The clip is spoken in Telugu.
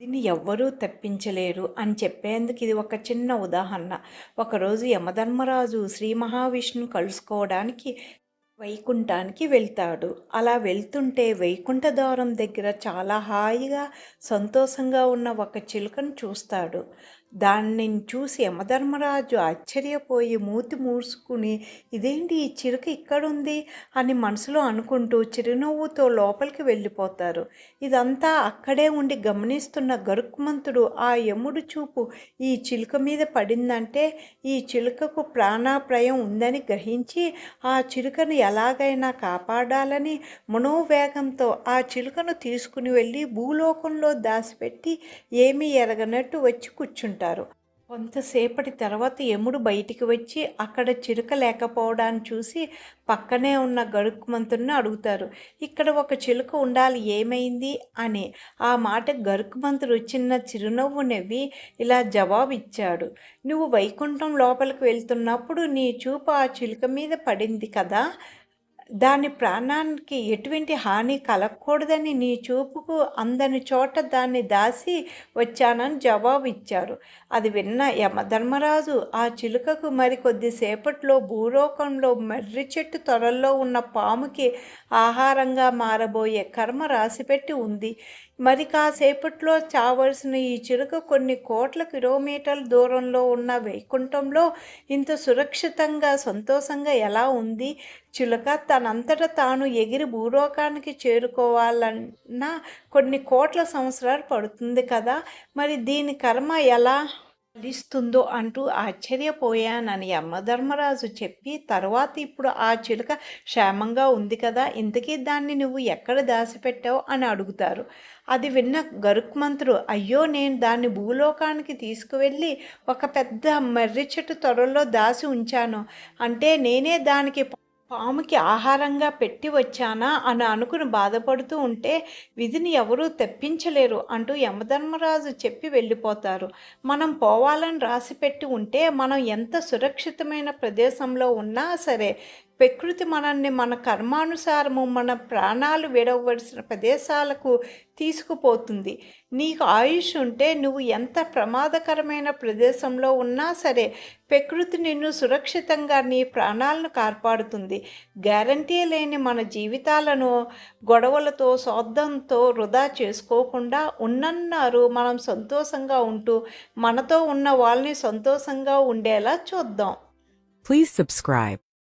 దీన్ని ఎవ్వరూ తప్పించలేరు అని చెప్పేందుకు ఇది ఒక చిన్న ఉదాహరణ. ఒకరోజు యమధర్మరాజు శ్రీ మహావిష్ణువు కలుసుకోవడానికి వైకుంఠానికి వెళ్తాడు. అలా వెళ్తుంటే వైకుంఠ ద్వారం దగ్గర చాలా హాయిగా సంతోషంగా ఉన్న ఒక చిలుకను చూస్తాడు. దాన్ని చూసి యమధర్మరాజు ఆశ్చర్యపోయి మూతి మూసుకుని ఇదేంటి ఈ చిలుక ఇక్కడుంది? అని మనసులో అనుకుంటూ చిరునవ్వుతో లోపలికి వెళ్ళిపోతారు. ఇదంతా అక్కడే ఉండి గమనిస్తున్న గరుక్మంతుడు ఆ యముడు చూపు ఈ చిలుక మీద పడిందంటే ఈ చిలుకకు ప్రాణాప్రయం ఉందని గ్రహించి ఆ చిలుకను ఎలాగైనా కాపాడాలని మనోవేగంతో ఆ చిలుకను తీసుకుని వెళ్ళి భూలోకంలో దాచిపెట్టి ఏమీ ఎరగనట్టు వచ్చి కూర్చుంటారు. కొంతసేపటి తర్వాత యముడు బయటికి వచ్చి అక్కడ చిలుక లేకపోవడాన్ని చూసి పక్కనే ఉన్న గరుకుమంతుడిని అడుగుతారు. ఇక్కడ ఒక చిలుక ఉండాలి ఏమైంది? అని. ఆ మాట గరుకుమంతుడు చిన్న చిరునవ్వు నవ్వి ఇలా జవాబు ఇచ్చాడు నువ్వు వైకుంఠం లోపలికి వెళ్తున్నప్పుడు నీ చూపు ఆ చిలుక మీద పడింది కదా? దాని ప్రాణానికి ఎటువంటి హాని కలగకూడదని నీ చూపుకు అందని చోట దాన్ని దాసి వచ్చానని జవాబు ఇచ్చారు అది విన్న యమధర్మరాజు ఆ చిలుకకు మరి కొద్దిసేపట్లో భూలోకంలో మర్రి చెట్టు త్వరల్లో ఉన్న పాముకి ఆహారంగా మారబోయే కర్మ రాసిపెట్టి ఉంది. మరి కాసేపట్లో చావలసిన ఈ చిలుక కొన్ని కోట్ల కిలోమీటర్ల దూరంలో ఉన్న వైకుంఠంలో ఇంత సురక్షితంగా సంతోషంగా ఎలా ఉంది? చిలుక తనంతట తాను ఎగిరి భూలోకానికి చేరుకోవాలన్నా కొన్ని కోట్ల సంవత్సరాలు పడుతుంది కదా. మరి దీని కర్మ ఎలా ఫలిస్తుందో అంటూ ఆశ్చర్యపోయానని యమధర్మరాజు చెప్పి తర్వాత ఇప్పుడు ఆ చిలుక క్షేమంగా ఉంది కదా. ఇంతకీ దాన్ని నువ్వు ఎక్కడ దాచిపెట్టావు? అని అడుగుతారు. అది విన్న గరుక్మంతుడు అయ్యో నేను దాన్ని భూలోకానికి తీసుకువెళ్ళి ఒక పెద్ద మర్రి చెట్టు త్వరలో దాచి ఉంచాను. అంటే నేనే దానికి పాముకి ఆహారంగా పెట్టి వచ్చానా అని అనుకుని బాధపడుతూ ఉంటే విధిని ఎవరూ తెప్పించలేరు అంటూ యమధర్మరాజు చెప్పి వెళ్ళిపోతారు. మనం పోవాలని రాసి పెట్టి ఉంటే మనం ఎంత సురక్షితమైన ప్రదేశంలో ఉన్నా సరే ప్రకృతి మనల్ని మన కర్మానుసారము మన ప్రాణాలు విడవలసిన ప్రదేశాలకు తీసుకుపోతుంది. నీకు ఆయుష్ ఉంటే నువ్వు ఎంత ప్రమాదకరమైన ప్రదేశంలో ఉన్నా సరే ప్రకృతి నిన్ను సురక్షితంగా నీ ప్రాణాలను కాపాడుతుంది. గ్యారంటీ లేని మన జీవితాలను గొడవలతో సోద్దంతో వృధా చేసుకోకుండా ఉన్నన్నారు మనం సంతోషంగా ఉంటూ మనతో ఉన్న వాళ్ళని సంతోషంగా ఉండేలా చూద్దాం. Please subscribe